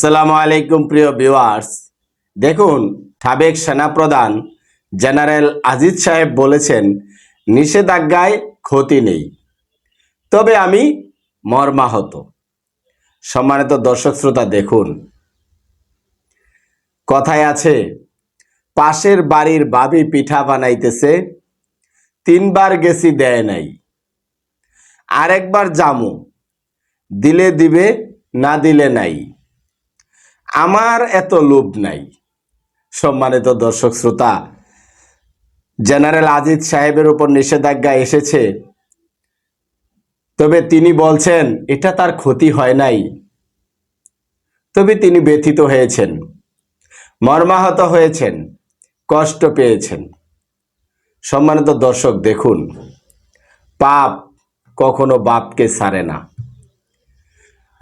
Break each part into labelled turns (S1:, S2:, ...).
S1: আসসালামু আলাইকুম, প্রিয় ভিউয়ার্স। দেখুন, সাবেক সেনাপ্রধান জেনারেল আজিজ সাহেব বলেছেন, নিষেধাজ্ঞায় ক্ষতি নেই। তবে আমি মর্মাহত। সম্মানিত দর্শক শ্রোতা, দেখুন। কথায় আছে, পাশের বাড়ির বাবি পিঠা বানাইতেছে, তিনবার গেছি দেয় নাই। আরেকবার জামু দিলে দিবে, না দিলে নাই। আমার এত লোভ নাই। সম্মানিত দর্শক শ্রোতা, জেনারেল আজিজ সাহেবের উপর নিষেধাজ্ঞা এসেছে। তবে তিনি বলছেন, এটা তার ক্ষতি হয় নাই। তবে তিনি ব্যথিত হয়েছেন, মর্মাহত হয়েছেন, কষ্ট পেয়েছেন। সম্মানিত দর্শক, দেখুন, পাপ কখনো বাপকে সারে না।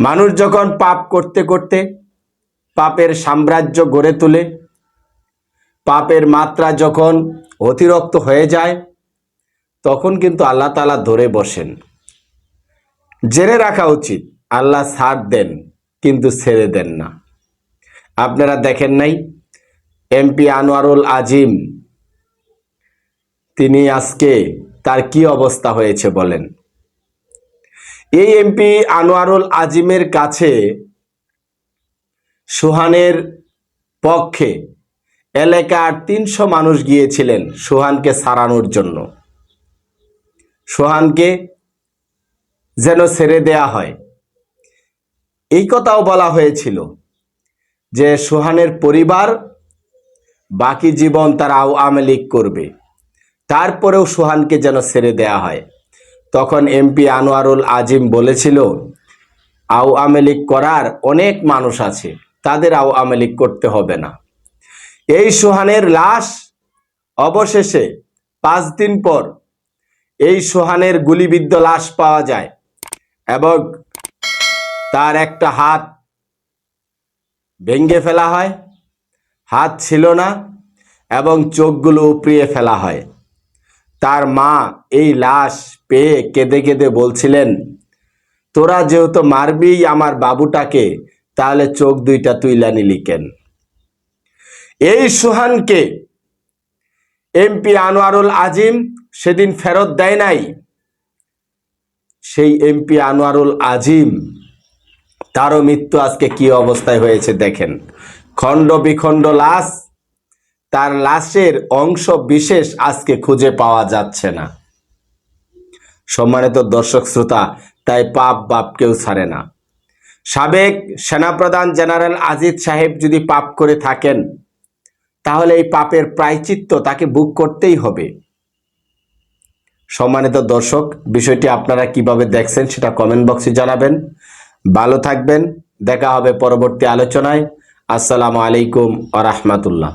S1: মানুষ যখন পাপ করতে করতে পাপের সাম্রাজ্য গড়ে তোলে। পাপের মাত্রা যখন অতিরিক্ত হয়ে যায়, তখন কিন্তু আল্লাহ তালা ধরে বসেন। জেনে রাখা উচিত, আল্লাহ ছাড় দেন কিন্তু ছেড়ে দেন না। আপনারা দেখেন নাই এমপি আনোয়ারুল আজিম, তিনি আজকে তার কি অবস্থা হয়েছে বলেন। এই এমপি আনোয়ারুল আজিমের কাছে সুহানের পক্ষে এলাকার তিনশো মানুষ গিয়েছিলেন সোহানকে সারানোর জন্য। সোহানকে যেন ছেড়ে দেয়া হয়। এই কথাও বলা হয়েছিল যে সোহানের পরিবার বাকি জীবন তারা আওয়ামী লীগ করবে। তারপরেও সোহানকে যেন ছেড়ে দেয়া হয়। তখন এমপি আনোয়ারুল আজিম বলেছিল, আওয়ামী লীগ করার অনেক মানুষ আছে। তাদের আওয়ামী লীগ করতে হবে না। এই সোহানের লাশ অবশেষে পাঁচ দিন পর এই সোহানের গুলিবিদ্ধ লাশ পাওয়া যায় এবং তার একটা হাত ভেঙ্গে ফেলা হয়, হাত ছিল না এবং চোখগুলো উপড়িয়ে ফেলা হয়। তার মা এই লাশ পেয়ে কেঁদে কেঁদে বলছিলেন, তোরা যেহেতু মারবি, আমার বাবুটাকে তাহলে চোখ দুইটা তুইলা নিলি কেন? এই সুহানকে এমপি আনোয়ারুল আজিম সেদিন ফেরত দেয় নাই। সেই এমপি আনোয়ারুল আজিম, তারও মৃত্যু আজকে কি অবস্থায় হয়েছে দেখেন। খণ্ড বিখণ্ড লাশ, তার লাশের অংশ বিশেষ আজকে খুঁজে পাওয়া যাচ্ছে না। সম্মানিত দর্শক শ্রোতা, তাই পাপ বাপ কেউ ছাড়ে না। সাবেক সেনাপ্রধান জেনারেল আজিজ সাহেব যদি পাপ করে থাকেন, তাহলে এই পাপের প্রায়চিত্ত তাকে বুক করতেই হবে। সম্মানিত দর্শক, বিষয়টি আপনারা কীভাবে দেখছেন সেটা কমেন্ট বক্সে জানাবেন। ভালো থাকবেন, দেখা হবে পরবর্তী আলোচনায়। আসসালামু আলাইকুম আ রহমতুল্লাহ।